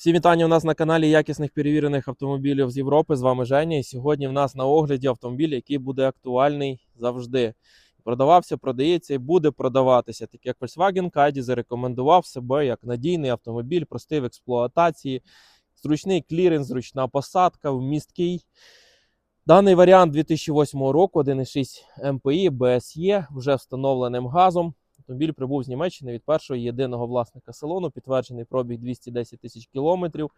Всі вітання у нас на каналі якісних перевірених автомобілів з Європи. З вами Женя. І сьогодні в нас на огляді автомобіль, який буде актуальний завжди. Продавався, продається і буде продаватися. Так як Volkswagen Caddy зарекомендував себе як надійний автомобіль, простий в експлуатації, зручний кліренс, зручна посадка, вмісткий. Даний варіант 2008 року 1,6 МПІ BSE вже встановленим газом. Автомобіль прибув з Німеччини від першого єдиного власника салону, підтверджений пробіг 210 тисяч кілометрів.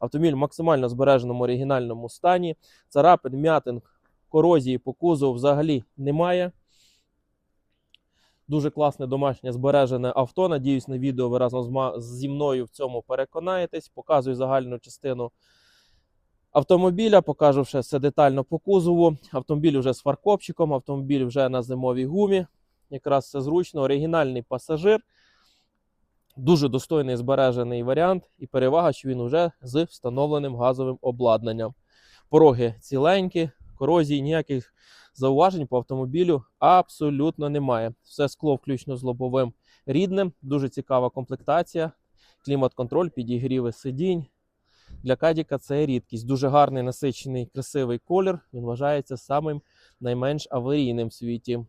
Автомобіль в максимально збереженому оригінальному стані. Царапин, м'ятин, корозії по кузову взагалі немає. Дуже класне домашнє збережене авто. Надіюсь, на відео ви разом зі мною в цьому переконаєтесь. Показую загальну частину автомобіля, покажу все детально по кузову. Автомобіль вже з фаркопчиком, автомобіль вже на зимовій гумі. Якраз все зручно. Оригінальний пасажир. Дуже достойний збережений варіант, і перевага, що він вже з встановленим газовим обладнанням. Пороги ціленькі, корозії, ніяких зауважень по автомобілю абсолютно немає. Все скло, включно з лобовим рідним. Дуже цікава комплектація. Клімат-контроль, підігріви сидінь. Для Кадіка це рідкість. Дуже гарний, насичений, красивий колір. Він вважається самим найменш аварійним в світі.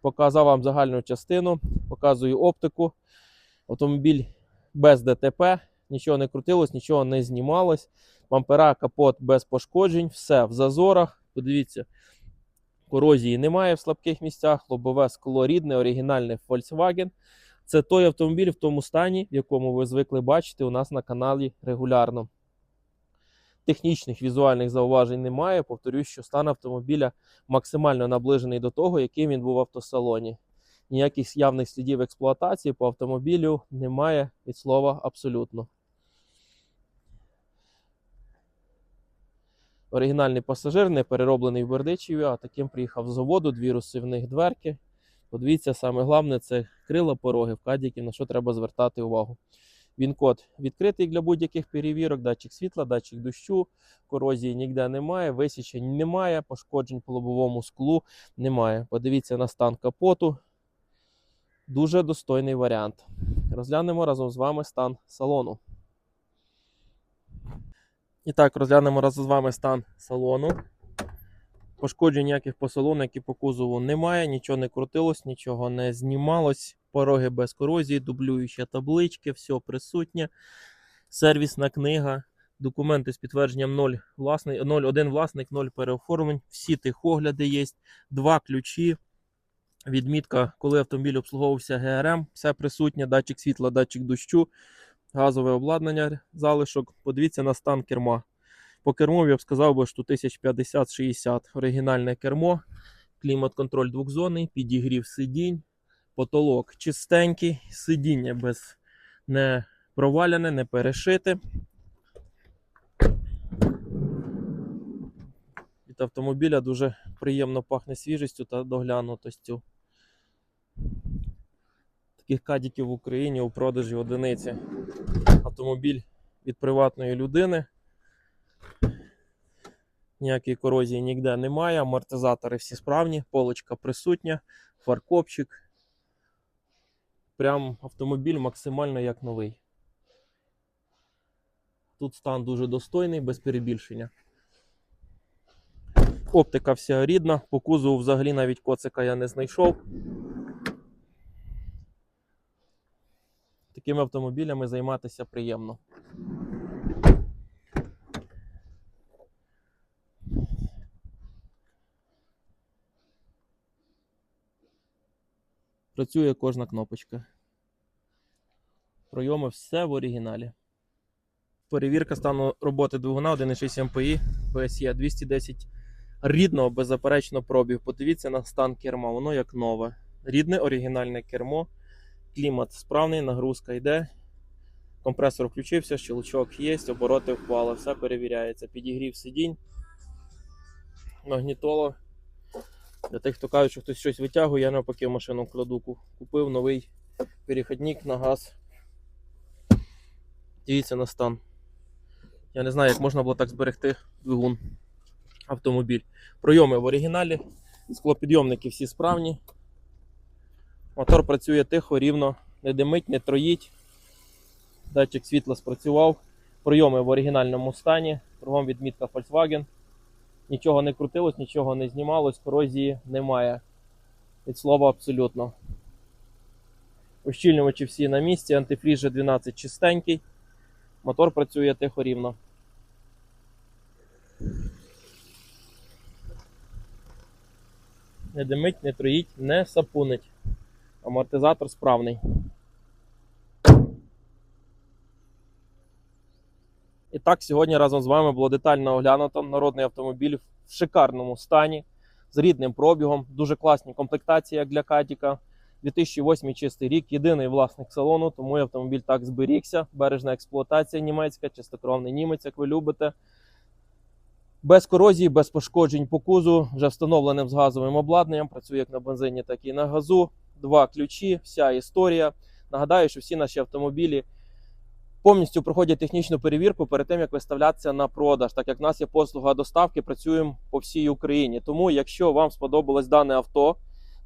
Показав вам загальну частину, показую оптику. Автомобіль без ДТП, нічого не крутилось, нічого не знімалось. Бампера, капот без пошкоджень, все в зазорах. Подивіться, корозії немає в слабких місцях, лобове скло рідне, оригінальне Volkswagen. Це той автомобіль в тому стані, в якому ви звикли бачити у нас на каналі регулярно. Технічних візуальних зауважень немає. Повторюсь, що стан автомобіля максимально наближений до того, яким він був в автосалоні. Ніяких явних слідів експлуатації по автомобілю немає від слова абсолютно. Оригінальний пасажир, не перероблений в Бердичеві, а таким приїхав з заводу, дві розсувних дверки. Подивіться, саме головне це крила пороги в кадіки, на що треба звертати увагу. Він код відкритий для будь-яких перевірок, датчик світла, датчик дощу, корозії ніде немає, висічень немає, пошкоджень по лобовому склу немає. Подивіться на стан капоту. Дуже достойний варіант. Розглянемо разом з вами стан салону. І так, розглянемо разом з вами стан салону. Пошкоджень ніяких по салону, як і по кузову немає, нічого не крутилось, нічого не знімалось. Пороги без корозії, дублюючі таблички, все присутнє. Сервісна книга, документи з підтвердженням 0, власний, 0 1 власник, 0 переоформлень. Всі тихогляди є, два ключі. Відмітка, коли автомобіль обслуговувався ГРМ, все присутнє, датчик світла, датчик дощу, газове обладнання, залишок. Подивіться на стан керма. По керму я б сказав, би, що 1050-60 оригінальне кермо, клімат-контроль двохзонний, підігрів сидінь, потолок чистенький, сидіння без не проваляне, не перешите. Від автомобіля дуже приємно пахне свіжістю та доглянутостю. Таких кадіків в Україні у продажі одиниці. Автомобіль від приватної людини. Ніякої корозії ніде немає. Амортизатори всі справні, полочка присутня, фаркопчик. Прям автомобіль максимально як новий. Тут стан дуже достойний, без перебільшення. Оптика вся рідна, по кузову взагалі навіть коцика я не знайшов. Такими автомобілями займатися приємно. Працює кожна кнопочка. Пройоми все в оригіналі. Перевірка стану роботи двигуна 1,6 МПІ BSE 210 рідного, беззаперечно пробів. Подивіться на стан керма, воно як нове. Рідне оригінальне кермо. Клімат справний, нагрузка йде. Компресор включився, щелчок є, обороти впали, все перевіряється. Підігрів сидінь. Магнітола. Для тих, хто каже, що хтось щось витягує, я навпаки в машину кладу. Ку- Купив новий перехідник на газ. Дивіться на стан. Я не знаю, як можна було так зберегти двигун автомобіль. Пройоми в оригіналі, склопідйомники всі справні. Мотор працює тихо, рівно, не димить, не троїть. Датчик світла спрацював. Пройоми в оригінальному стані, кругом відмітка Volkswagen. Нічого не крутилось, нічого не знімалось, корозії немає. Від слова абсолютно. Ущільнювачі всі на місці, антифріз G12 чистенький. Мотор працює тихо рівно. Не димить, не троїть, не сапунить. Амортизатор справний. І так, сьогодні разом з вами було детально оглянуто народний автомобіль в шикарному стані, з рідним пробігом, дуже класні комплектації, як для Катіка. 2008 чистий рік, єдиний власник салону, тому автомобіль так зберігся. Бережна експлуатація німецька, чистокровний німець, як ви любите. Без корозії, без пошкоджень по кузу, вже встановленим з газовим обладнанням. Працює як на бензині, так і на газу. Два ключі, вся історія. Нагадаю, що всі наші автомобілі повністю проходять технічну перевірку перед тим, як виставлятися на продаж. Так як в нас є послуга доставки, працюємо по всій Україні. Тому, якщо вам сподобалось дане авто,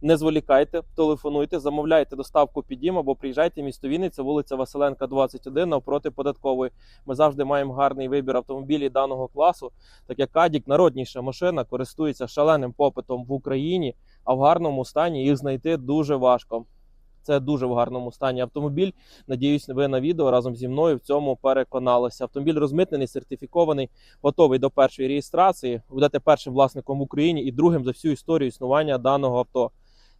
не зволікайте, телефонуйте, замовляйте доставку під або приїжджайте в місто Вінниця, вулиця Василенка, 21, навпроти податкової. Ми завжди маємо гарний вибір автомобілів даного класу. Так як Кадік, народніша машина, користується шаленим попитом в Україні, а в гарному стані їх знайти дуже важко. Це дуже в гарному стані автомобіль. Надіюсь, ви на відео разом зі мною в цьому переконалися. Автомобіль розмитнений, сертифікований, готовий до першої реєстрації. Будете першим власником в Україні і другим за всю історію існування даного авто.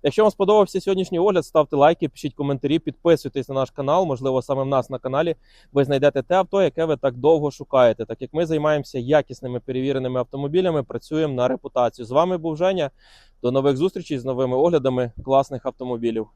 Якщо вам сподобався сьогоднішній огляд, ставте лайки, пишіть коментарі, підписуйтесь на наш канал. Можливо, саме в нас на каналі ви знайдете те авто, яке ви так довго шукаєте. Так як ми займаємося якісними перевіреними автомобілями, працюємо на репутацію. З вами був Женя. До нових зустрічей з новими оглядами класних автомобілів.